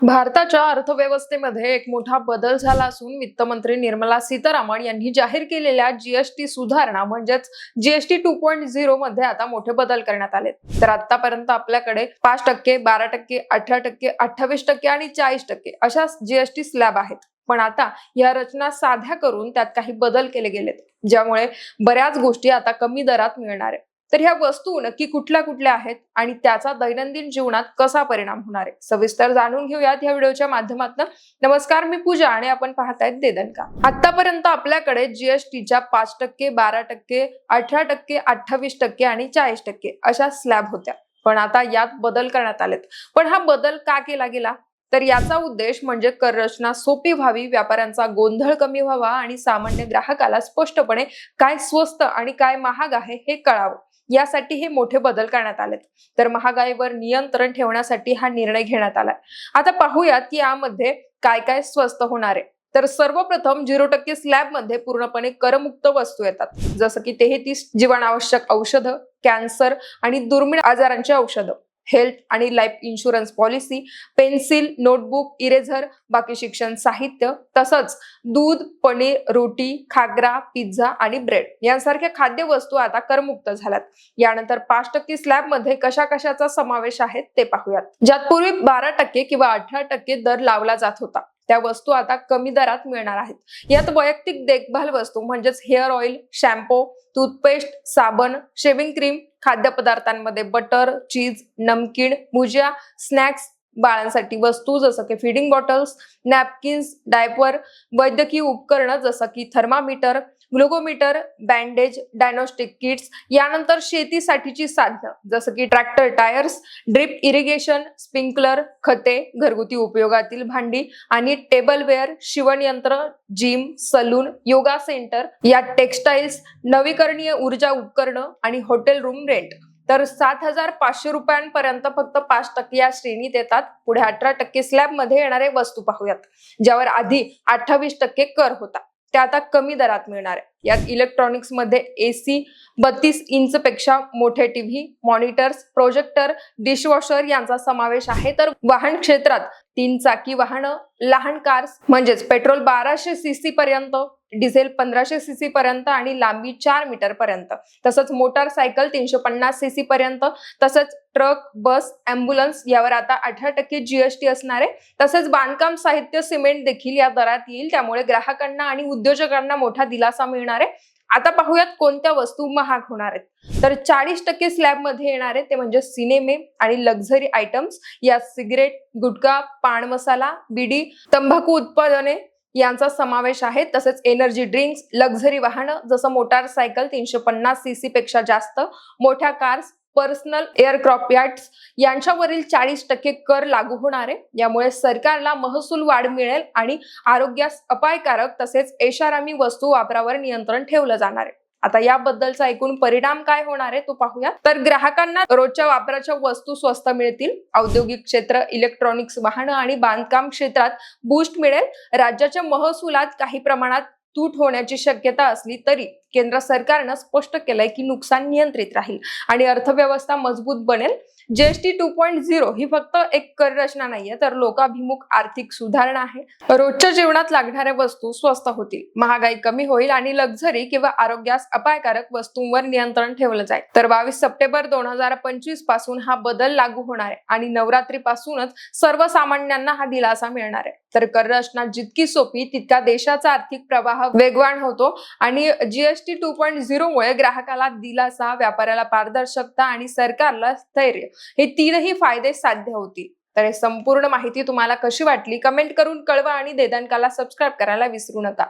भारताच्या अर्थव्यवस्थेमध्ये एक मोठा बदल झाला असून वित्तमंत्री निर्मला सीतारामन यांनी जाहीर केलेल्या जीएसटी सुधारणा म्हणजेच जीएसटी टू पॉईंट झिरो मध्ये आता मोठे बदल करण्यात आले तर आतापर्यंत आपल्याकडे पाच टक्के बारा टक्के अठरा टक्के अठ्ठावीस टक्के आणि चाळीस टक्के अशा जीएसटी स्लॅब आहेत. पण आता या रचना साध्या करून त्यात काही बदल केले गेलेत ज्यामुळे बऱ्याच गोष्टी आता कमी दरात मिळणार आहे तर ह्या वस्तू नक्की कुठल्या कुठल्या आहेत आणि त्याचा दैनंदिन जीवनात कसा परिणाम होणार आहे? सविस्तर जाणून घेऊयात ह्या व्हिडिओच्या माध्यमातून. नमस्कार मी पूजा आणि आपण पाहतायत देदन का आतापर्यंत आपल्याकडे जीएसटीच्या पाच टक्के बारा टक्के अठरा टक्के अठ्ठावीस टक्के आणि चाळीस टक्के अशा स्लॅब होत्या. पण आता यात बदल करण्यात आलेत. पण हा बदल का केला गेला? तर याचा उद्देश म्हणजे कर रचना सोपी व्हावी व्यापाऱ्यांचा गोंधळ कमी व्हावा आणि सामान्य ग्राहकाला स्पष्टपणे काय स्वस्त आणि काय महाग आहे हे कळावं. यासाठी हे मोठे बदल करण्यात आलेत. तर महागाईवर नियंत्रण ठेवण्यासाठी हा निर्णय घेण्यात आलाय. आता पाहूयात की यामध्ये काय काय स्वस्त होणार आहे. तर सर्वप्रथम झिरो टक्के स्लॅबमध्ये पूर्णपणे करमुक्त वस्तू येतात. जसं की तेहतीस जीवनावश्यक औषधं कॅन्सर आणि दुर्मिळ आजारांची औषधं. हेल्थ आणि life insurance policy pencil notebook eraser बाकी शिक्षण साहित्य तसंच दूध पनीर रोटी खागरा पिझ्झा आणि ब्रेड यांसारख्या खाद्य वस्तू आता करमुक्त झाल्यात. यानंतर पाच टक्के स्लॅबमध्ये कशा कशाचा समावेश आहे ते पाहूयात. ज्यात पूर्वी बारा टक्के किंवा अठरा टक्के दर लावला जात होता. त्या वस्तू आता कमी दरात मिळणार आहेत. यात वैयक्तिक देखभाल वस्तू म्हणजेच हेअर ऑइल शॅम्पू टूथपेस्ट साबण शेविंग क्रीम खाद्यपदार्थांमध्ये बटर चीज नमकीन भुजिया स्नॅक्स बाळांसाठी वस्तू जसं की फिडिंग बॉटल्स नॅपकिन्स डायपर वैद्यकीय उपकरणं जसं की thermometer glucometer bandage diagnostic kits यानंतर शेतीसाठीची साधनं जसं की tractor tyres drip irrigation sprinkler खते घरगुती उपयोगातील भांडी आणि टेबलवेअर शिवणयंत्र जिम सलून योगा सेंटर या टेक्स्टाईल्स नवीकरणीय ऊर्जा उपकरणं आणि हॉटेल रूम रेंट. तर सात हजार पाचशे रुपयांपर्यंत फक्त पाच टक्के या श्रेणीत येतात. पुढे अठरा टक्के स्लॅबमध्ये येणारे वस्तू पाहूयात ज्यावर आधी अठ्ठावीस टक्के कर होता. त्या आता कमी दरात मिळणार आहे. यात इलेक्ट्रॉनिक्समध्ये एसी बत्तीस इंच पेक्षा मोठे टीव्ही मॉनिटर्स प्रोजेक्टर डिशवॉशर यांचा समावेश आहे. तर वाहन क्षेत्रात तीन चाकी वाहनं लहान कार्स म्हणजेच पेट्रोल बाराशे सीसी पर्यंत डिझेल पंधराशे सीसी पर्यंत आणि लांबी चार मीटर पर्यंत. तसंच मोटारसायकल तीनशे पन्नास सीसी पर्यंत तसंच ट्रक बस अँब्युलन्स यावर आता अठरा टक्के जीएसटी असणार आहे. तसेच बांधकाम साहित्य सिमेंट देखील या दरात येईल. त्यामुळे ग्राहकांना आणि उद्योजकांना मोठा दिलासा मिळणार आहे. आता पाहूयात कोणत्या वस्तू महाग होणार आहेत. तर चाळीस टक्के स्लॅबमध्ये येणार आहे ते म्हणजे सिनेमे आणि लक्झरी आयटम्स या सिगरेट गुटखा पान मसाला बिडी तंबाखू उत्पादने यांचा समावेश आहे. तसेच एनर्जी ड्रिंक्स लक्झरी वाहनं जसं मोटारसायकल तीनशे पन्नास सीसी पेक्षा जास्त मोठ्या कार्स पर्सनल एअरक्राफ्ट याट्स यांच्यावरील चाळीस टक्के कर लागू होणार आहे. यामुळे सरकारला महसूल वाढ मिळेल आणि आरोग्यास अपायकारक तसेच ऐशारामी वस्तू वापरावर नियंत्रण ठेवलं जाणार आहे. आता याबद्दलचा एकूण परिणाम काय होणार आहे तो पाहूया तर ग्राहकांना रोजच्या वापराच्या वस्तू स्वस्त मिळतील. औद्योगिक क्षेत्र इलेक्ट्रॉनिक्स वाहनं आणि बांधकाम क्षेत्रात बूस्ट मिळेल. राज्याच्या महसुलात काही प्रमाणात तूट होण्याची शक्यता असली तरी केंद्र सरकारनं स्पष्ट केलंय की नुकसान नियंत्रित राहील. आणि अर्थव्यवस्था मजबूत बनेल. जीएसटी टू पॉईंट झिरो ही फक्त एक कर रचना नाहीये तर लोकाभिमुख आर्थिक सुधारणा आहे. रोजच्या जीवनात लागणाऱ्या वस्तू स्वस्त होतील. महागाई कमी होईल आणि लक्झरी किंवा आरोग्यास अपायकारक वस्तूंवर नियंत्रण ठेवलं जाईल. तर बावीस सप्टेंबर दोन हजार पंचवीसपासून हा बदल लागू होणार आहे आणि नवरात्री पासूनच सर्वसामान्यांना हा दिलासा मिळणार आहे. तर कर रचना जितकी सोपी तितका देशाचा आर्थिक प्रवाह वेगवान होतो आणि जीएसटी टू पॉईंट झिरो मुळे ग्राहकाला दिलासा व्यापाऱ्याला पारदर्शकता आणि सरकारला स्थैर्य हे तीनही फायदे साध्य होतील. तर हे संपूर्ण माहिती तुम्हाला कशी वाटली? कमेंट करून कळवा आणि देदानकाला सबस्क्राईब करायला विसरू नका.